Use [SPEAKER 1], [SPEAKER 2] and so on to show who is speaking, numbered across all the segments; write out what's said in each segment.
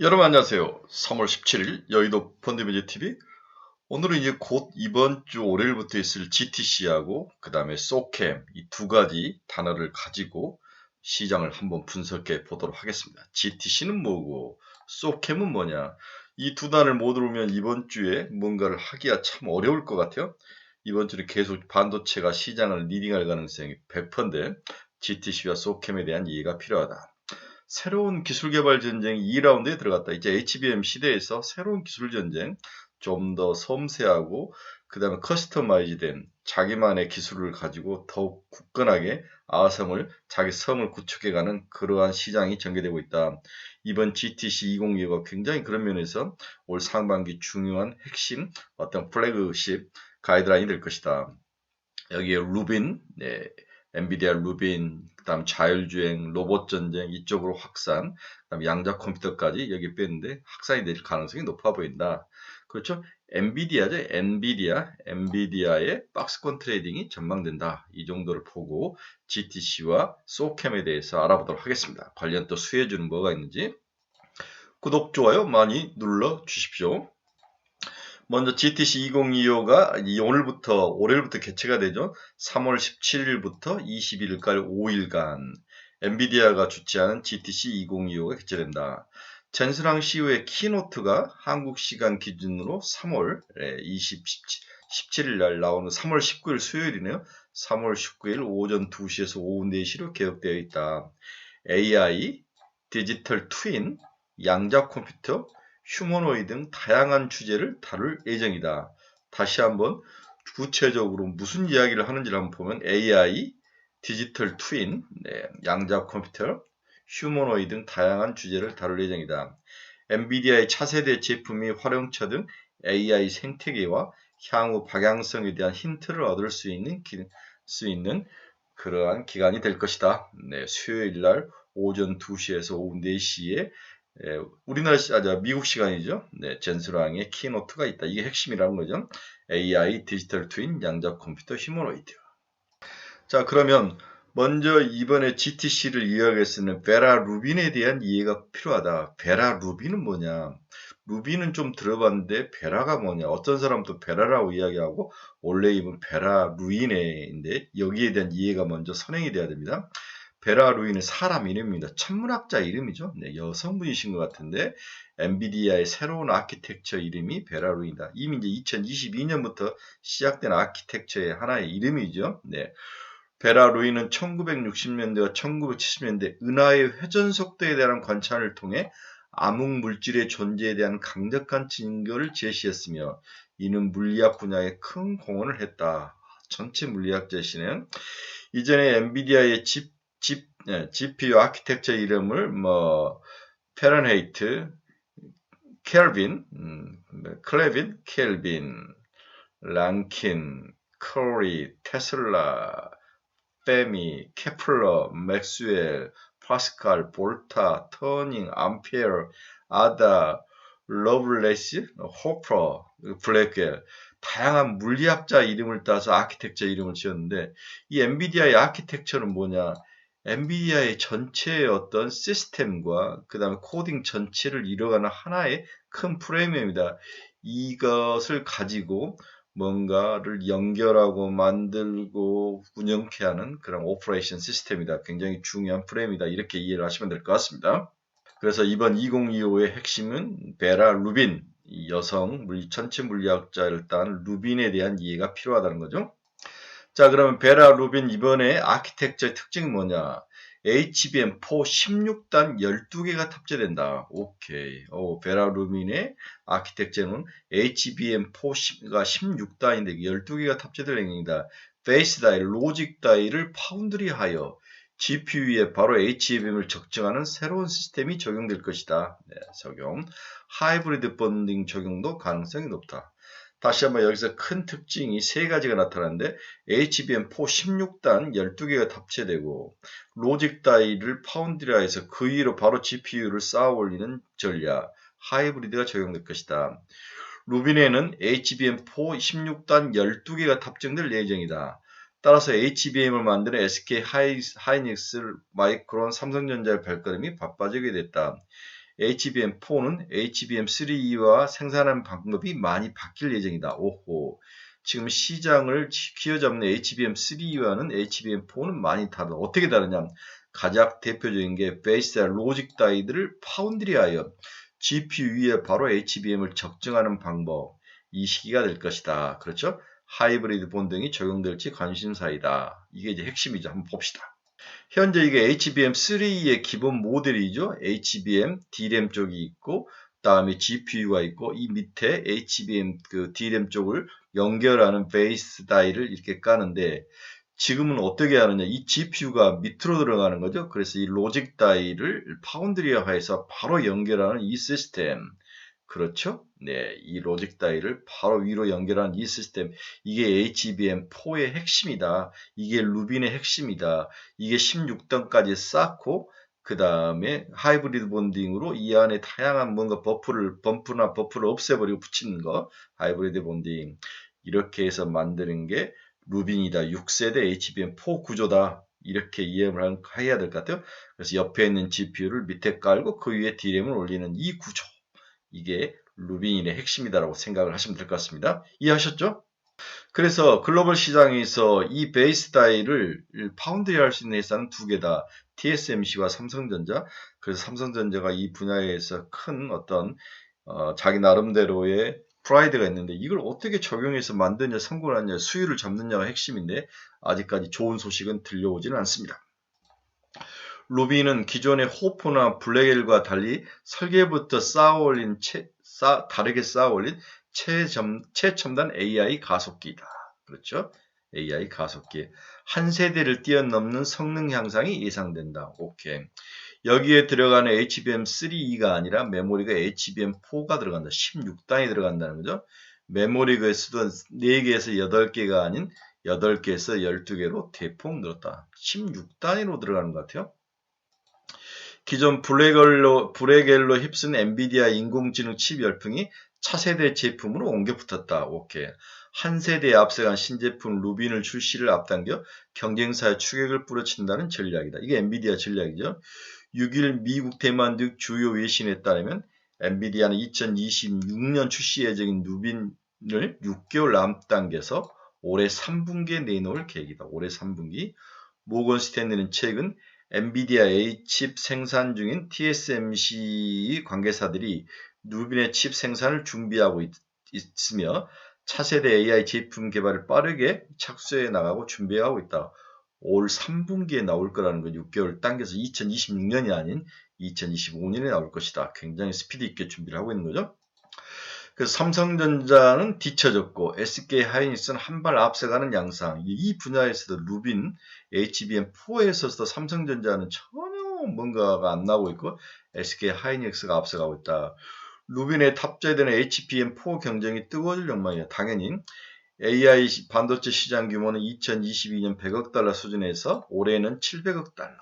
[SPEAKER 1] 여러분 안녕하세요. 3월 17일 여의도 펀드매니저 TV. 오늘은 이제 곧 이번 주 월요일부터 있을 GTC하고 그 다음에 소캠 이 두 가지 단어를 가지고 시장을 한번 분석해 보도록 하겠습니다. GTC는 뭐고 소캠은 뭐냐? 이 두 단어를 못 들으면 이번 주에 뭔가를 하기가 참 어려울 것 같아요. 이번 주에 계속 반도체가 시장을 리딩할 가능성이 100%인데 GTC와 소캠에 대한 이해가 필요하다. 새로운 기술 개발 전쟁 2라운드에 들어갔다. 이제 HBM 시대에서 새로운 기술 전쟁 좀 더 섬세하고 그 다음에 커스터마이즈된 자기만의 기술을 가지고 더욱 굳건하게 아성을 자기 성을 구축해가는 그러한 시장이 전개되고 있다. 이번 GTC 2025가 굉장히 그런 면에서 올 상반기 중요한 핵심 어떤 플래그십 가이드라인이 될 것이다. 여기에 루빈, 네, 엔비디아 루빈, 그다음 자율주행, 로봇 전쟁 이쪽으로 확산, 그다음 양자 컴퓨터까지 여기 뺐는데 확산이 될 가능성이 높아 보인다. 그렇죠? 엔비디아죠. 엔비디아, 엔비디아의 박스권 트레이딩이 전망된다. 이 정도를 보고 GTC와 소캠에 대해서 알아보도록 하겠습니다. 관련 또 수혜주는 뭐가 있는지 구독, 좋아요 많이 눌러 주십시오. 먼저 GTC 2025가 오늘부터 올해부터 개최가 되죠. 3월 17일부터 21일까지 5일간 엔비디아가 주최하는 GTC 2025가 개최된다. 젠스랑 CEO의 키노트가 한국 시간 기준으로 3월 20, 17일 날 나오는 3월 19일 수요일이네요. 3월 19일 오전 2시에서 오후 4시로 개혁되어 있다. AI, 디지털 트윈, 양자 컴퓨터, 휴머노이 등 다양한 주제를 다룰 예정이다. 다시 한번 구체적으로 무슨 이야기를 하는지를 한번 보면 AI, 디지털 트윈, 네, 양자 컴퓨터, 휴머노이 등 다양한 주제를 다룰 예정이다. 엔비디아의 차세대 제품이 활용처 등 AI 생태계와 향후 방향성에 대한 힌트를 얻을 수 있는 기, 수 있는 그러한 기간이 될 것이다. 네, 수요일 날 오전 2시에서 오후 4시에 예, 우리나라 시, 아, 미국 시간이죠. 네, 젠스랑의 키노트가 있다. 이게 핵심이라는 거죠. AI, 디지털 트윈, 양자 컴퓨터, 휴머노이드. 자, 그러면 먼저 이번에 GTC를 이해하게 쓰는 베라 루빈에 대한 이해가 필요하다. 베라 루빈은 뭐냐? 루빈은 좀 들어봤는데 베라가 뭐냐? 어떤 사람도 베라라고 이야기하고 원래 이분 베라 루이네인데 여기에 대한 이해가 먼저 선행이 돼야 됩니다. 베라 루이는 사람 이름입니다. 천문학자 이름이죠. 네, 여성분이신 것 같은데 엔비디아의 새로운 아키텍처 이름이 베라 루이다. 이미 이제 2022년부터 시작된 아키텍처의 하나의 이름이죠. 네. 베라 루이는 1960년대와 1970년대 은하의 회전 속도에 대한 관찰을 통해 암흑 물질의 존재에 대한 강력한 증거를 제시했으며 이는 물리학 분야에 큰 공헌을 했다. 전체 물리학자시는 이전에 엔비디아의 집 네, GPU 아키텍처 이름을 뭐 페런헤이트, 켈빈, 음, 클레빈, 켈빈, 랑킨, 커리, 테슬라, 페미, 케플러, 맥스웰, 파스칼, 볼타, 터닝, 암페어, 아다, 러블레스, 호퍼, 블랙웰 다양한 물리학자 이름을 따서 아키텍처 이름을 지었는데 이 엔비디아의 아키텍처는 뭐냐? 엔비디아의 전체의 어떤 시스템과 그 다음에 코딩 전체를 이뤄가는 하나의 큰 프레임입니다. 이것을 가지고 뭔가를 연결하고 만들고 운영케 하는 그런 오퍼레이션 시스템이다. 굉장히 중요한 프레임이다. 이렇게 이해를 하시면 될 것 같습니다. 그래서 이번 2025의 핵심은 베라 루빈, 여성 전체 물리학자 일단 루빈에 대한 이해가 필요하다는 거죠. 자, 그러면 베라 루빈 이번에 아키텍처의 특징이 뭐냐? HBM4 16단 12개가 탑재된다. 오케이. 오, 베라 루빈의 아키텍처는 HBM4가 16단인데 12개가 탑재될 행위다. 베이스 다이, 로직 다이를 파운드리하여 GPU에 바로 HBM을 적정하는 새로운 시스템이 적용될 것이다. 네, 적용. 하이브리드 본딩 적용도 가능성이 높다. 다시 한번 여기서 큰 특징이 세 가지가 나타나는데 HBM4 16단 12개가 탑재되고 로직 다이를 파운드리아에서 그 위로 바로 GPU를 쌓아 올리는 전략 하이브리드가 적용될 것이다. 루빈에는 HBM4 16단 12개가 탑재될 예정이다. 따라서 HBM을 만드는 SK 하이닉스, 마이크론, 삼성전자의 발걸음이 바빠지게 됐다. HBM4는 HBM3와 생산하는 방법이 많이 바뀔 예정이다. 오호. 지금 시장을 휘어잡는 HBM3와는 HBM4는 많이 다르다. 어떻게 다르냐? 가장 대표적인 게 베이스 로직 다이들을 파운드리하여 GPU 위에 바로 HBM을 적정하는 방법. 이 시기가 될 것이다. 그렇죠? 하이브리드 본등이 적용될지 관심사이다. 이게 이제 핵심이죠. 한번 봅시다. 현재 이게 HBM3의 기본 모델이죠. HBM DRAM 쪽이 있고, 다음에 GPU가 있고, 이 밑에 HBM 그 DRAM 쪽을 연결하는 베이스 다이를 이렇게 까는데, 지금은 어떻게 하느냐. 이 GPU가 밑으로 들어가는 거죠. 그래서 이 로직 다이를 파운드리아화해서 바로 연결하는 이 시스템. 그렇죠? 네, 이 로직 다이를 바로 위로 연결한 이 시스템, 이게 HBM4의 핵심이다. 이게 루빈의 핵심이다. 이게 16단까지 쌓고, 그 다음에 하이브리드 본딩으로 이 안에 다양한 뭔가 버프를, 범프나 버프를 없애버리고 붙이는 거, 하이브리드 본딩. 이렇게 해서 만드는 게 루빈이다. 6세대 HBM4 구조다. 이렇게 이해를 해야 될 것 같아요. 그래서 옆에 있는 GPU를 밑에 깔고 그 위에 DRAM을 올리는 이 구조. 이게 루빈의 핵심이다라고 생각을 하시면 될 것 같습니다. 이해하셨죠? 그래서 글로벌 시장에서 이 베이스 다이를 파운드리 할수 있는 회사는 두 개다. TSMC와 삼성전자. 그래서 삼성전자가 이 분야에서 큰 어떤 어, 자기 나름대로의 프라이드가 있는데 이걸 어떻게 적용해서 만드냐, 성공하냐, 수율을 잡느냐가 핵심인데 아직까지 좋은 소식은 들려오지는 않습니다. 루비는 기존의 호프나 블랙엘과 달리 설계부터 쌓아올린 채, 쌓, 다르게 쌓아 올린 최첨, 최첨단 AI 가속기다. 그렇죠? AI 가속기. 한 세대를 뛰어넘는 성능 향상이 예상된다. 오케이. 여기에 들어가는 HBM3가 아니라 메모리가 HBM4가 들어간다. 16단이 들어간다는 거죠. 메모리가 수도 4개에서 8개가 아닌 8개에서 12개로 대폭 늘었다. 16단위로 들어가는 것 같아요. 기존 블랙엘로, 블랙엘로 휩쓴 엔비디아 인공지능 칩 열풍이 차세대 제품으로 옮겨 붙었다. 오케이. 한 세대에 앞서간 신제품 루빈을 출시를 앞당겨 경쟁사의 추격을 뿌려친다는 전략이다. 이게 엔비디아 전략이죠. 6일 미국 대만 등 주요 외신에 따르면 엔비디아는 2026년 출시 예정인 루빈을 6개월 앞당겨서 올해 3분기에 내놓을 계획이다. 올해 3분기. 모건 스탠리는 최근 엔비디아 A칩 생산 중인 TSMC 관계사들이 누빈의 칩 생산을 준비하고 있, 으며 차세대 AI 제품 개발을 빠르게 착수해 나가고 준비하고 있다. 올 3분기에 나올 거라는 건 6개월 당겨서 2026년이 아닌 2025년에 나올 것이다. 굉장히 스피드 있게 준비를 하고 있는 거죠. 그래서 삼성전자는 뒤쳐졌고 SK 하이닉스는 한 발 앞서가는 양상. 이 분야에서도 루빈, HBM4에서도 삼성전자는 전혀 뭔가가 안 나오고 있고 SK 하이닉스가 앞서가고 있다. 루빈에 탑재되는 HBM4 경쟁이 뜨거워질 전망이야. 당연히 AI 반도체 시장 규모는 2022년 100억 달러 수준에서 올해는 700억 달러,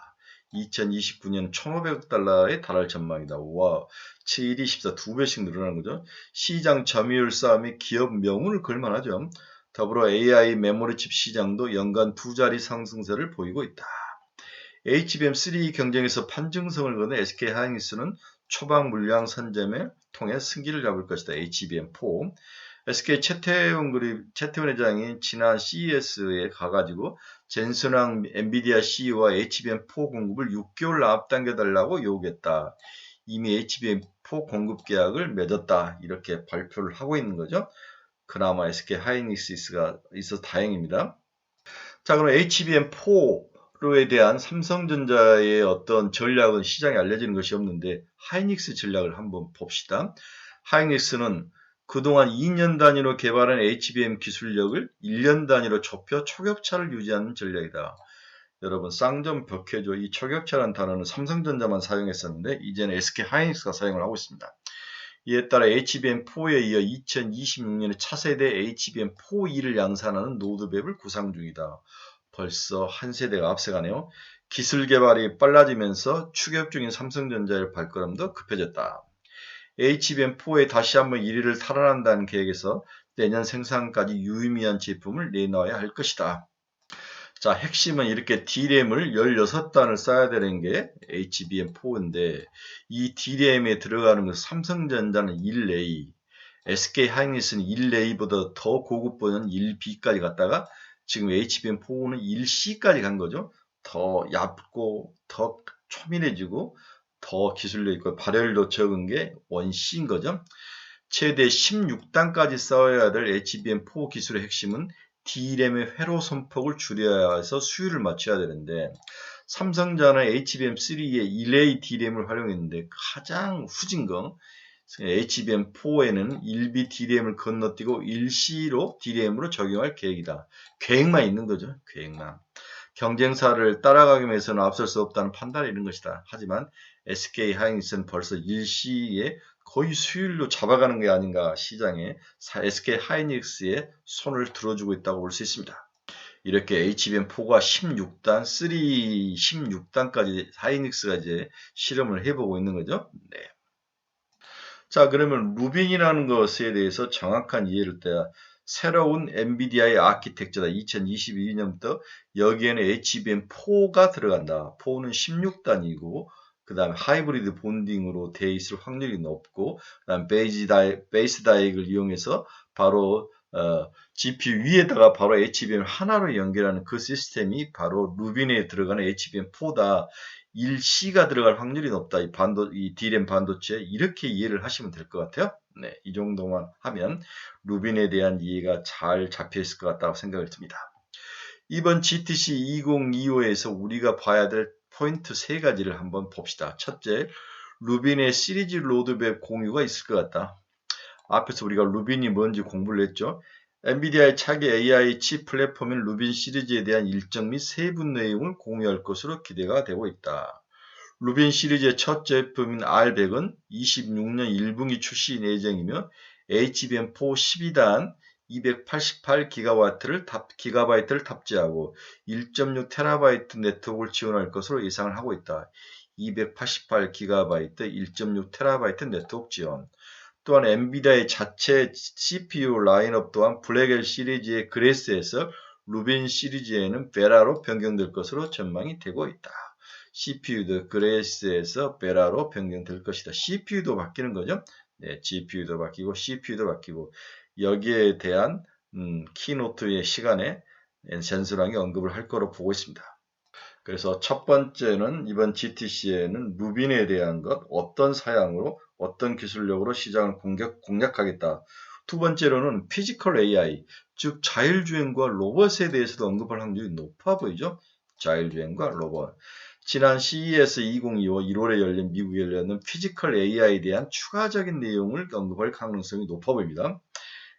[SPEAKER 1] 2029년 1,500억 달러에 달할 전망이다. 와, 7이 14, 두 배씩 늘어나는 거죠. 시장 점유율 싸움이 기업 명운을 걸만하죠. 더불어 AI 메모리칩 시장도 연간 두 자리 상승세를 보이고 있다. HBM3 경쟁에서 판증성을 거는 SK 하이닉스는 초반 물량 선점에 통해 승기를 잡을 것이다. HBM4. SK 최태원 그리 최태원 회장이 지난 CES에 가가지고 젠슨왕 엔비디아 CEO와 HBM4 공급을 6개월 앞당겨 달라고 요구했다. 이미 HBM4 공급 계약을 맺었다. 이렇게 발표를 하고 있는 거죠. 그나마 SK 하이닉스가 있어서 다행입니다. 자, 그럼 HBM4에 대한 삼성전자의 어떤 전략은 시장에 알려지는 것이 없는데 하이닉스 전략을 한번 봅시다. 하이닉스는 그동안 2년 단위로 개발한 HBM 기술력을 1년 단위로 좁혀 초격차를 유지하는 전략이다. 여러분 쌍점 벽해줘 이 초격차라는 단어는 삼성전자만 사용했었는데 이제는 SK 하이닉스가 사용을 하고 있습니다. 이에 따라 HBM4에 이어 2026년에 차세대 HBM4E를 양산하는 노드맵을 구상 중이다. 벌써 한 세대가 앞서가네요. 기술 개발이 빨라지면서 추격 중인 삼성전자의 발걸음도 급해졌다. HBM4에 다시 한번 1위를 탈환한다는 계획에서 내년 생산까지 유의미한 제품을 내놔야 할 것이다. 자, 핵심은 이렇게 D램을 16단을 써야 되는 게 HBM4인데 이 D램에 들어가는 건 삼성전자는 1A, SK 하이닉스는 1A보다 더 고급 버전 1B까지 갔다가 지금 HBM4는 1C까지 간 거죠. 더 얇고 더 초밀해지고 더 기술력 있고 발열도 적은 게 1C인 거죠. 최대 16단까지 써야 될 HBM4 기술의 핵심은 D램의 회로 선폭을 줄여야 해서 수율을 맞춰야 되는데 삼성전자 HBM3에 1A D램을 활용했는데 가장 후진 거 HBM4에는 1B D램을 건너뛰고 1C로 D램으로 적용할 계획이다. 계획만 있는 거죠. 계획만. 경쟁사를 따라가기 위해서는 앞설 수 없다는 판단이 있는 것이다. 하지만 SK 하이닉스는 벌써 1C에 거의 수율로 잡아가는 게 아닌가 시장에 SK 하이닉스의 손을 들어주고 있다고 볼 수 있습니다. 이렇게 HBM4가 16단, 3 16단까지 하이닉스가 이제 실험을 해보고 있는 거죠. 네. 자, 그러면 루빈이라는 것에 대해서 정확한 이해를 때야 새로운 엔비디아의 아키텍처다. 2022년부터 여기에는 HBM4가 들어간다. 4는 16단이고 그 다음에 하이브리드 본딩으로 되어 있을 확률이 높고 그 다음 베이스, 다이, 베이스 다이액을 이용해서 바로 어, GPU 위에다가 바로 HBM 하나로 연결하는 그 시스템이 바로 루빈에 들어가는 HBM4다. 1C가 들어갈 확률이 높다. 이 반도, 이 D램 반도체 이렇게 이해를 하시면 될 것 같아요. 네, 이 정도만 하면 루빈에 대한 이해가 잘 잡혀 있을 것 같다고 생각을 듭니다. 이번 GTC 2025에서 우리가 봐야 될 포인트 세 가지를 한번 봅시다. 첫째, 루빈의 시리즈 로드맵 공유가 있을 것 같다. 앞에서 우리가 루빈이 뭔지 공부를 했죠. 엔비디아의 차기 AI 칩 플랫폼인 루빈 시리즈에 대한 일정 및 세부 내용을 공유할 것으로 기대가 되고 있다. 루빈 시리즈의 첫 제품인 R100은 26년 1분기 출시 예정이며 HBM4 12단 288GB를 탑, 기가바이트를 탑재하고 1.6TB 네트워크를 지원할 것으로 예상을 하고 있다. 288GB, 1.6TB 네트워크 지원. 또한 엔비디아의 자체 CPU 라인업 또한 블랙엘 시리즈의 그레스에서 루빈 시리즈에는 베라로 변경될 것으로 전망이 되고 있다. CPU도 그레스에서 베라로 변경될 것이다. CPU도 바뀌는 거죠. 네, GPU도 바뀌고 CPU도 바뀌고 여기에 대한 음, 키노트의 시간에 젠스랑이 언급을 할 거로 보고 있습니다. 그래서 첫 번째는 이번 GTC에는 루빈에 대한 것, 어떤 사양으로, 어떤 기술력으로 시장을 공격, 공략하겠다. 두 번째로는 피지컬 AI, 즉 자율주행과 로봇에 대해서도 언급할 확률이 높아 보이죠. 자율주행과 로봇. 지난 CES 2025 1월에 열린 미국에 열렸는 피지컬 AI에 대한 추가적인 내용을 언급할 가능성이 높아 보입니다.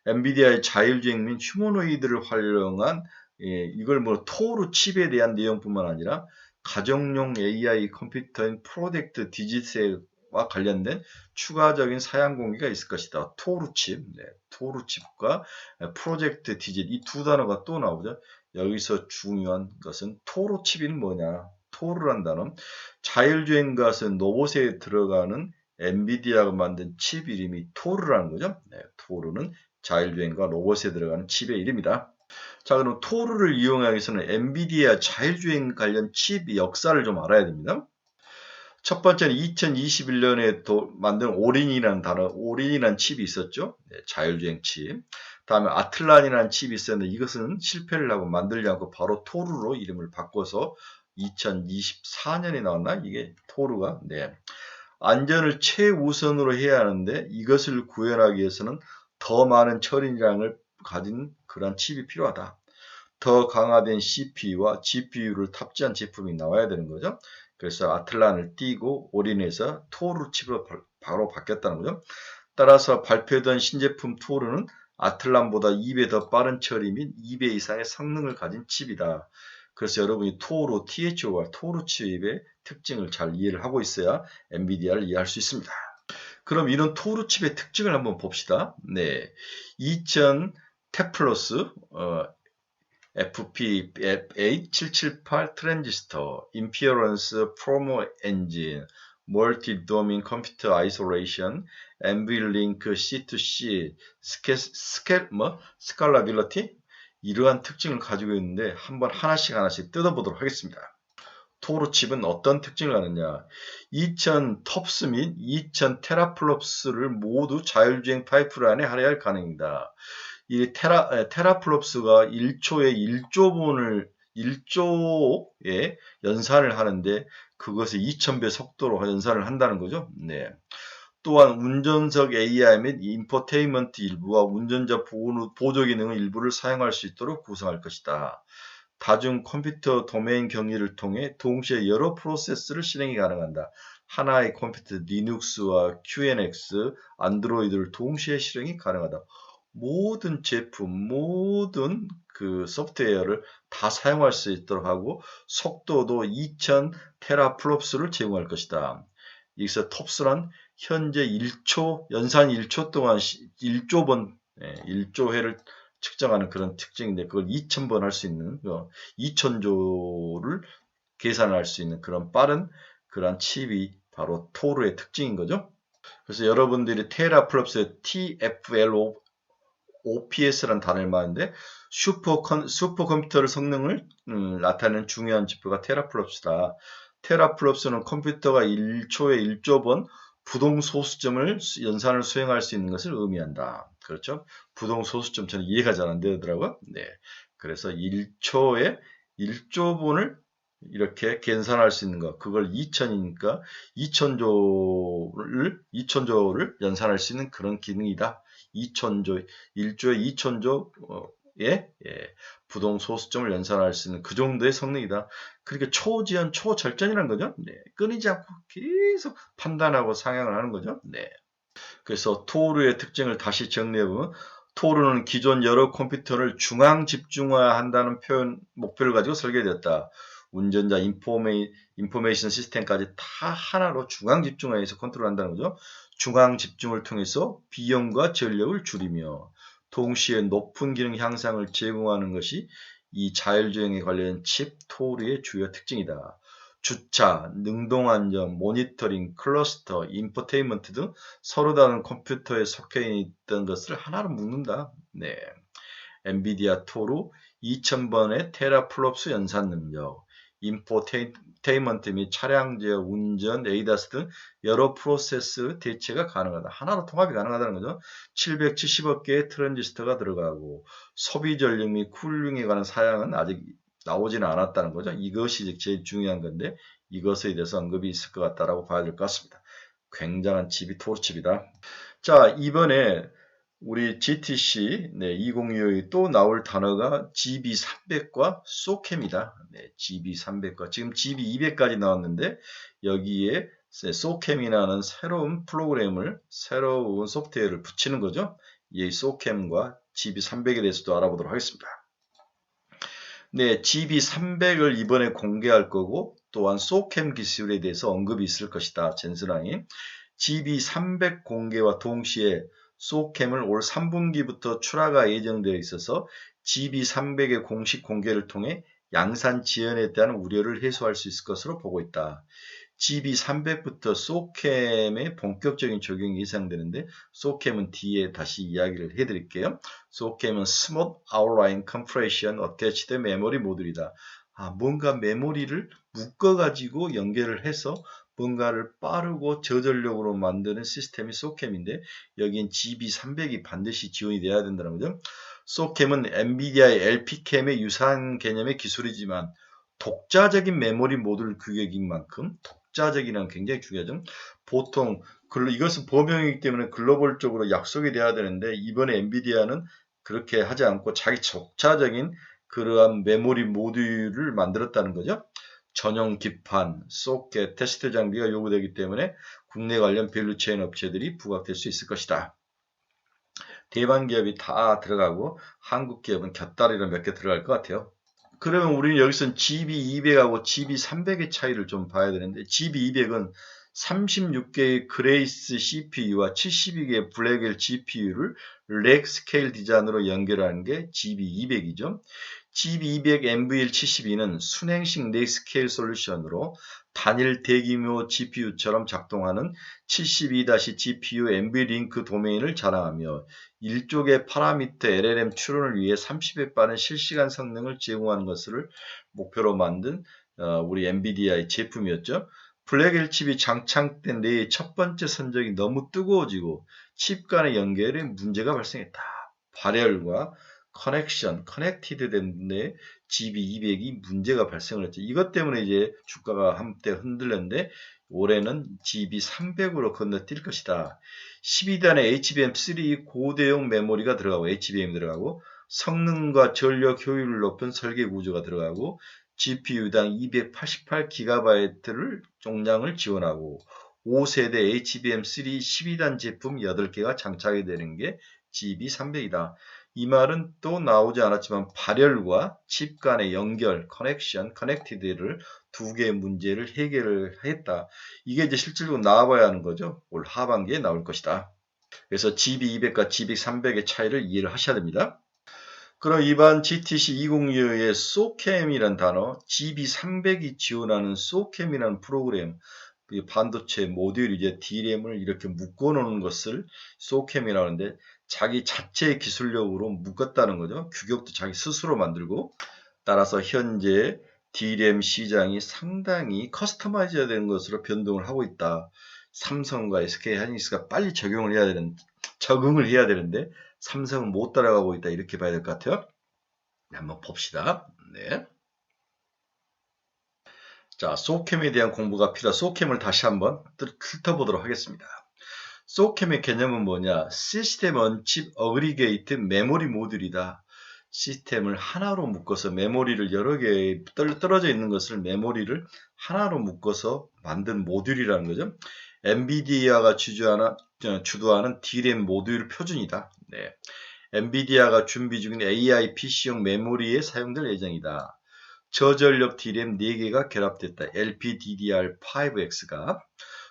[SPEAKER 1] 엔비디아의 자율주행 및 휴머노이드를 활용한 예, 이걸 뭐 토르 칩에 대한 내용뿐만 아니라 가정용 AI 컴퓨터인 프로젝트 디지스와 관련된 추가적인 사양 공개가 있을 것이다. 토르 칩, 네, 토르 칩과 프로젝트 디짓 이 두 단어가 또 나오죠. 여기서 중요한 것은 토르 칩이 뭐냐? 토르란 단어. 자율주행 가은 로봇에 들어가는 엔비디아가 만든 칩 이름이 토르라는 거죠. 네, 토르는 자율주행과 로봇에 들어가는 칩의 이름이다. 자, 그럼 토르를 이용하기 위해서는 엔비디아 자율주행 관련 칩 역사를 좀 알아야 됩니다. 첫 번째는 2021년에 또 만든 오린이라는 단어, 오린이라는 칩이 있었죠. 네, 자율주행 칩. 다음에 아틀란이라는 칩이 있었는데 이것은 실패를 하고 만들지 않고 바로 토르로 이름을 바꿔서 2024년에 나왔나? 이게 토르가. 네. 안전을 최우선으로 해야 하는데 이것을 구현하기 위해서는 더 많은 처리량을 가진 그런 칩이 필요하다. 더 강화된 CPU와 GPU를 탑재한 제품이 나와야 되는 거죠. 그래서 아틀란을 띄고 올인해서 토르 칩으로 바로 바뀌었다는 거죠. 따라서 발표된 신제품 토르는 아틀란보다 2배 더 빠른 처리 및 2배 이상의 성능을 가진 칩이다. 그래서 여러분이 토르 THO와 토르 칩의 특징을 잘 이해를 하고 있어야 엔비디아를 이해할 수 있습니다. 그럼 이런 토르 칩의 특징을 한번 봅시다. 네. 2000 테플러스 어, FP8778 트랜지스터, 임피어런스 프로모 엔진, 멀티 도민 컴퓨터 아이솔레이션, 엔빌 링크 C2C, 스케, 스케, 뭐, 스칼라빌러티, 이러한 특징을 가지고 있는데 한번 하나씩 하나씩 뜯어보도록 하겠습니다. 토르 칩은 어떤 특징을 가느냐? 2000 텁스 및 2000 테라플롭스를 모두 자율주행 파이프라인에 할애할 가능이다. 이 테라, 에, 테라플롭스가 1초에 1조 분을 1조에 연산을 하는데 그것을 2000배 속도로 연산을 한다는 거죠. 네. 또한 운전석 AI 및 인포테인먼트 일부와 운전자 보조 기능 일부를 사용할 수 있도록 구성할 것이다. 다중 컴퓨터 도메인 경리를 통해 동시에 여러 프로세스를 실행이 가능한다. 하나의 컴퓨터 리눅스와 QNX, 안드로이드를 동시에 실행이 가능하다. 모든 제품, 모든 그 소프트웨어를 다 사용할 수 있도록 하고 속도도 2000 테라플롭스를 제공할 것이다. 여기서 톱스란 현재 1초, 연산 1초 동안 1조 번, 1조 회를 측정하는 그런 특징인데 그걸 2000번 할 수 있는 2000조를 계산할 수 있는 그런 빠른 그런 칩이 바로 토르의 특징인 거죠. 그래서 여러분들이 테라플롭스의 TFLO OPS라는 단어를 말하는데 슈퍼 슈퍼 컴퓨터를 성능을 음, 나타내는 중요한 지표가 테라플롭스다. 테라플롭스는 컴퓨터가 1초에 1조 번 부동 소수점을 연산을 수행할 수 있는 것을 의미한다. 그렇죠? 부동 소수점 저는 이해가 잘 안 되더라고요. 네. 그래서 1초에 1조 분을 이렇게 계산할 수 있는 것. 그걸 2000이니까 2000조를 2000조를 연산할 수 있는 그런 기능이다. 2000조 1조에 2000조의 예, 부동 소수점을 연산할 수 있는 그 정도의 성능이다. 그러니까 초지연 초절전이라는 거죠. 네. 끊이지 않고 계속 판단하고 상향을 하는 거죠. 네. 그래서 토르의 특징을 다시 정리해보면 토르는 기존 여러 컴퓨터를 중앙 집중화한다는 표현 목표를 가지고 설계되었다. 운전자 인포메이, 인포메이션 시스템까지 다 하나로 중앙 집중화해서 컨트롤한다는 거죠. 중앙 집중을 통해서 비용과 전력을 줄이며 동시에 높은 기능 향상을 제공하는 것이 이 자율주행에 관련 칩 토르의 주요 특징이다. 주차, 능동안전, 모니터링, 클러스터, 인포테인먼트 등 서로 다른 컴퓨터에 속해 있던 것을 하나로 묶는다. 네. 엔비디아 토르 2000번의 테라플롭스 연산 능력, 인포테인먼트 및 차량 제어, 운전, 에이다스 등 여러 프로세스 대체가 가능하다. 하나로 통합이 가능하다는 거죠. 770억 개의 트랜지스터가 들어가고 소비 전력 및 쿨링에 관한 사양은 아직 나오지는 않았다는 거죠. 이것이 제일 중요한 건데 이것에 대해서 언급이 있을 것 같다라고 봐야 될 것 같습니다. 굉장한 칩이 토르칩이다. 자 이번에 우리 GTC 네, 2025에 또 나올 단어가 GB300과 소캠이다. 네, GB300과 지금 GB200까지 나왔는데 여기에 소캠이라는 새로운 프로그램을 새로운 소프트웨어를 붙이는 거죠. 이 소캠과 GB300에 대해서도 알아보도록 하겠습니다. 네, GB300을 이번에 공개할 거고 또한 소캠 기술에 대해서 언급이 있을 것이다. 젠스랑이 GB300 공개와 동시에 소캠을 올 3분기부터 출하가 예정되어 있어서 GB300의 공식 공개를 통해 양산 지연에 대한 우려를 해소할 수 있을 것으로 보고 있다. GB300부터 소캠의 본격적인 적용이 예상되는데 소캠은 뒤에 다시 이야기를 해드릴게요. 소캠은 Smooth Outline Compression Attached Memory 모듈이다. 아, 뭔가 메모리를 묶어가지고 연결을 해서 뭔가를 빠르고 저전력으로 만드는 시스템이 소캠인데 여긴 GB300이 반드시 지원이 돼야 된다는 거죠. 소캠은 엔비디아의 LP캠의 유사한 개념의 기술이지만 독자적인 메모리 모듈 규격인 만큼 독자적이란 굉장히 중요하죠. 보통 이것은 범용이기 때문에 글로벌적으로 약속이 돼야 되는데 이번에 엔비디아는 그렇게 하지 않고 자기 독자적인 그러한 메모리 모듈을 만들었다는 거죠. 전용 기판, 소켓, 테스트 장비가 요구되기 때문에 국내 관련 밸류체인 업체들이 부각될 수 있을 것이다. 대만 기업이 다 들어가고 한국 기업은 곁다리로 몇 개 들어갈 것 같아요. 그러면 우리는 여기서 GB200하고 GB300의 차이를 좀 봐야 되는데 GB200은 36개의 그레이스 CPU와 72개의 블랙엘 GPU를 렉 스케일 디자인으로 연결하는 게 GB200이죠. GB200 NVL72는 순행식 렉 스케일 솔루션으로 단일 대규모 GPU처럼 작동하는 72-GPU NVLink 도메인을 자랑하며 일족의 파라미터 LLM 추론을 위해 30에 빠른 실시간 성능을 제공하는 것을 목표로 만든 어, 우리 엔비디아의 제품이었죠. 블랙엘 칩이 장착된 뇌의 첫 번째 선적이 너무 뜨거워지고 칩 간의 연결에 문제가 발생했다. 발열과 커넥션, 커넥티드 된데 GB200이 문제가 발생을 했죠. 이것 때문에 이제 주가가 한때 흔들렸는데 올해는 GB300으로 건너뛸 것이다. 12단의 HBM3 고대용 메모리가 들어가고 HBM 들어가고 성능과 전력 효율을 높은 설계 구조가 들어가고 GPU당 288GB를 용량을 지원하고 5세대 HBM3 12단 제품 8개가 장착이 되는 게 GB300이다. 이 말은 또 나오지 않았지만 발열과 칩 간의 연결, 커넥션, 커넥티드를 두 개의 문제를 해결을 했다. 이게 이제 실질적으로 나와봐야 하는 거죠. 올 하반기에 나올 것이다. 그래서 GB200과 GB300의 차이를 이해를 하셔야 됩니다. 그럼 이번 GTC 2025의 SOCAM이라는 단어, GB300이 지원하는 SOCAM이라는 프로그램, 그 반도체 모듈 이제 D램을 이렇게 묶어놓는 것을 하는데 자기 자체의 기술력으로 묶었다는 거죠. 규격도 자기 스스로 만들고 따라서 현재 D램 시장이 상당히 커스터마이즈해야 되는 것으로 변동을 하고 있다. 삼성과 SK 하이닉스가 빨리 적용을 해야 되는 적응을 해야 되는데 삼성은 못 따라가고 있다 이렇게 봐야 될 것 같아요. 네, 한번 봅시다. 네. 자, 소캠에 대한 공부가 필요한 소캠을 다시 한번 훑어보도록 하겠습니다. 소캠의 개념은 뭐냐? 시스템 언칩 어그리게이트 메모리 모듈이다. 시스템을 하나로 묶어서 메모리를 여러 개 떨어져 있는 것을 메모리를 하나로 묶어서 만든 모듈이라는 거죠. 엔비디아가 주주하는, 주도하는 D램 모듈 표준이다. 네. 엔비디아가 준비 중인 AI PC용 메모리에 사용될 예정이다. 저전력 D램 4개가 결합됐다. LPDDR5X가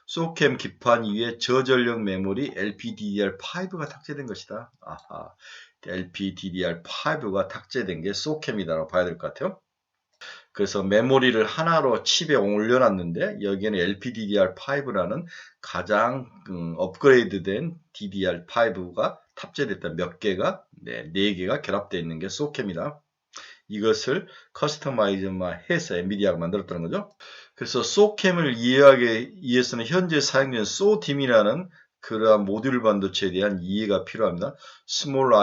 [SPEAKER 1] 소캠 기판 위에 저전력 메모리 LPDDR5가 탑재된 것이다. 아하. LPDDR5가 탑재된 게 소캠이다라고 봐야 될 것 같아요. 그래서 메모리를 하나로 칩에 올려놨는데 여기에는 LPDDR5라는 가장 음, 업그레이드된 DDR5가 탑재됐다. 몇 개가? 네, 4개가 결합되어 있는 게 소캠이다. 이것을 커스터마이즈만 해서 엔비디아가 만들었다는 거죠. 그래서 소캠을 이해하기 위해서는 현재 사용되는 소딤이라는 그러한 모듈 반도체에 대한 이해가 필요합니다. 스몰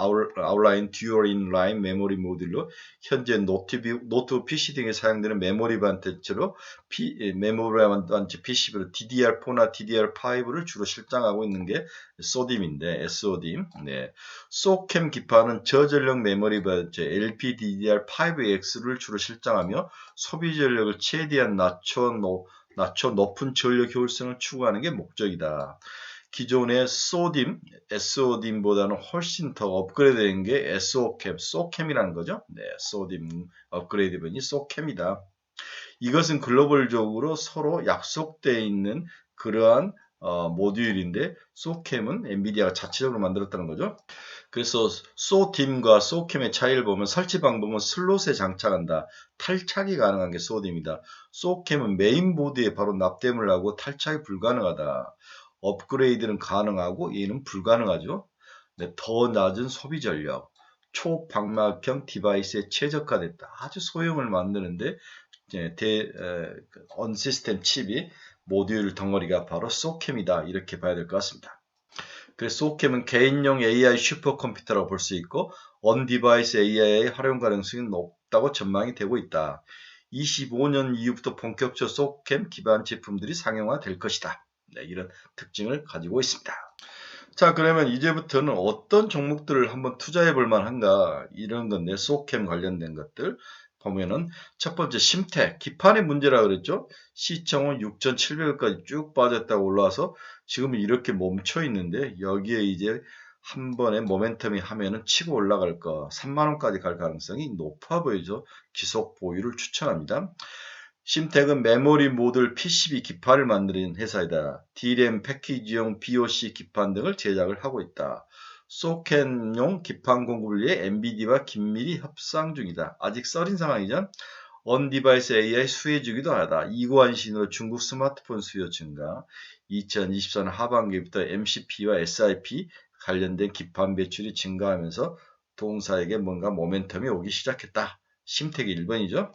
[SPEAKER 1] 아웃라인 듀얼 인 라인 메모리 모듈로 현재 노트북, 노트북 PC 등에 사용되는 메모리 반도체로 피, 메모리 반도체 PCB로 DDR4나 DDR5를 주로 실장하고 있는 게 SODIM인데 SODIM. 네. 소캠 기판은 저전력 메모리 반도체 LPDDR5X를 주로 실장하며 소비 전력을 최대한 낮춰 놓 낮춰 높은 전력 효율성을 추구하는 게 목적이다. 기존의 SODIM, SODIM보다는 훨씬 더 업그레이드된 게 SOCAM, SOCAM이라는 거죠. 네, SODIM 업그레이드본이 SOCAM이다. 이것은 글로벌적으로 서로 약속되어 있는 그러한 어, 모듈인데 SOCAM은 엔비디아가 자체적으로 만들었다는 거죠. 그래서 SODIM과 SOCAM의 차이를 보면 설치 방법은 슬롯에 장착한다. 탈착이 가능한 게 SODIM이다. SOCAM은 메인보드에 바로 납땜을 하고 탈착이 불가능하다. 업그레이드는 가능하고 얘는 불가능하죠. 네, 더 낮은 소비 전력, 초방막형 디바이스에 최적화됐다. 아주 소형을 만드는데 대, 언 시스템 칩이 모듈 덩어리가 바로 소캠이다. 이렇게 봐야 될 것 같습니다. 그래서 소캠은 개인용 AI 슈퍼컴퓨터라고 볼 수 있고 언 디바이스 AI의 활용 가능성이 높다고 전망이 되고 있다. 25년 이후부터 본격적 소캠 기반 제품들이 상용화될 것이다. 네, 이런 특징을 가지고 있습니다. 자 그러면 이제부터는 어떤 종목들을 한번 투자해 볼 만한가? 이런 건데 소캠 관련된 것들. 보면은 첫 번째 심택 기판의 문제라 그랬죠? 시청은 6,700원까지 쭉 빠졌다고 올라와서 지금 이렇게 멈춰 있는데 여기에 이제 한 번에 모멘텀이 하면은 치고 올라갈 거 3만원까지 갈 가능성이 높아 보이죠? 기속 보유를 추천합니다 심택은 메모리 모듈 PCB 기판을 만드는 회사이다. D램 패키지용 BOC 기판 등을 제작을 하고 있다. 소켄용 기판 공급을 위해 엔비디와 긴밀히 협상 중이다. 아직 썰인 상황이죠. 언디바이스 AI 수혜 주기도 하다. 이관신으로 중국 스마트폰 수요 증가. 2024년 하반기부터 MCP와 SIP 관련된 기판 배출이 증가하면서 동사에게 뭔가 모멘텀이 오기 시작했다. 심택이 1번이죠.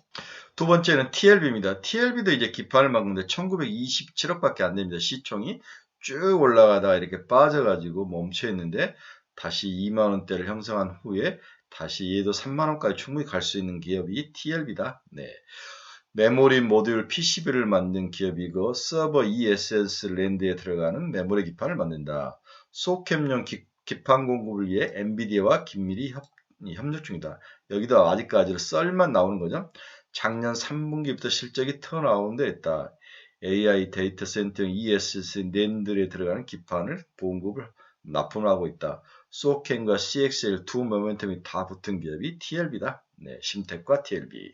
[SPEAKER 1] 두 번째는 TLB입니다. TLB도 이제 기판을 막는데 1927억밖에 안 됩니다. 시총이 쭉 올라가다가 이렇게 빠져가지고 멈춰 있는데 다시 2만 원대를 형성한 후에 다시 얘도 3만 원까지 충분히 갈 수 있는 기업이 TLB다. 네. 메모리 모듈 PCB를 만든 기업이고 서버 ESS 랜드에 들어가는 메모리 기판을 만든다. 소캠용 기, 판 공급을 위해 엔비디아와 긴밀히 협, 협력 중이다. 여기다 아직까지 썰만 나오는 거죠. 작년 3분기부터 실적이 턴아웃 했다. AI 데이터 센터 ESS 랜드에 들어가는 기판을 보급을 납품을 하고 있다. 소켄과 CXL 두 모멘텀이 다 붙은 기업이 TLB다. 네, 심텍과 TLB.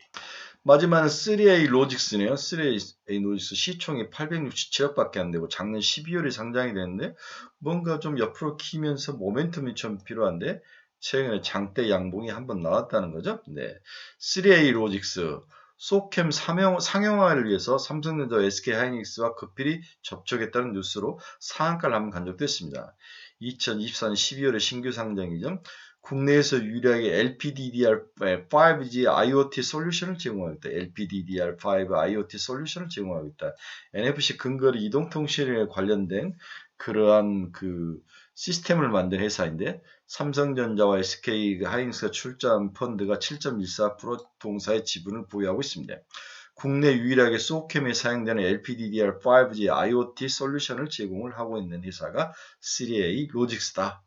[SPEAKER 1] 마지막은 3A 로직스네요. 3A 로직스 시총이 867억밖에 안 되고 작년 12월에 상장이 됐는데 뭔가 좀 옆으로 키면서 모멘텀이 좀 필요한데 최근에 장대 양봉이 한번 나왔다는 거죠. 네, 3A 로직스 소캠 상용, 상용화를 위해서 삼성전자 SK 하이닉스와 급필히 접촉했다는 뉴스로 상한가를 한번 간 적도 있습니다. 2024년 12월에 신규 상장이죠. 국내에서 유일하게 LPDDR5G IoT 솔루션을 제공하고 있다. LPDDR5 IoT 솔루션을 제공하고 있다. NFC 근거리 이동통신에 관련된 그러한 그 시스템을 만든 회사인데 삼성전자와 SK 하이닉스가 출자한 펀드가 7.14% 동사의 지분을 보유하고 있습니다. 국내 유일하게 소캠에 사용되는 LPDDR5G IoT 솔루션을 제공을 하고 있는 회사가 3A 로직스다.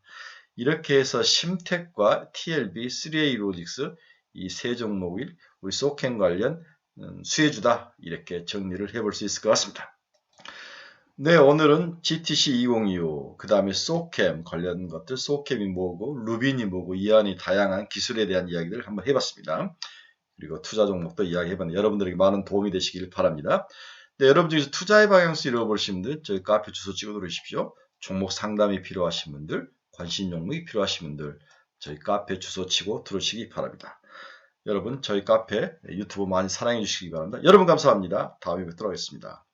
[SPEAKER 1] 이렇게 해서 심텍과 TLB, 3A 로직스 이 세 종목이 우리 소캠 관련 음, 수혜주다 이렇게 정리를 해볼 수 있을 것 같습니다. 네, 오늘은 GTC 2025, 그 다음에 소캠 관련 것들, 소캠이 뭐고, 루빈이 뭐고, 이 안이 다양한 기술에 대한 이야기를 한번 해봤습니다. 그리고 투자 종목도 이야기해봤는데 여러분들에게 많은 도움이 되시길 바랍니다. 네, 여러분 중에서 투자의 방향수 잃어버리신 분들 저희 카페 주소 찍어 두르십시오. 종목 상담이 필요하신 분들, 관심 종목이 필요하신 분들 저희 카페 주소 치고 들어오시기 바랍니다. 여러분 저희 카페 유튜브 많이 사랑해 주시기 바랍니다. 여러분 감사합니다. 다음에 뵙도록 하겠습니다.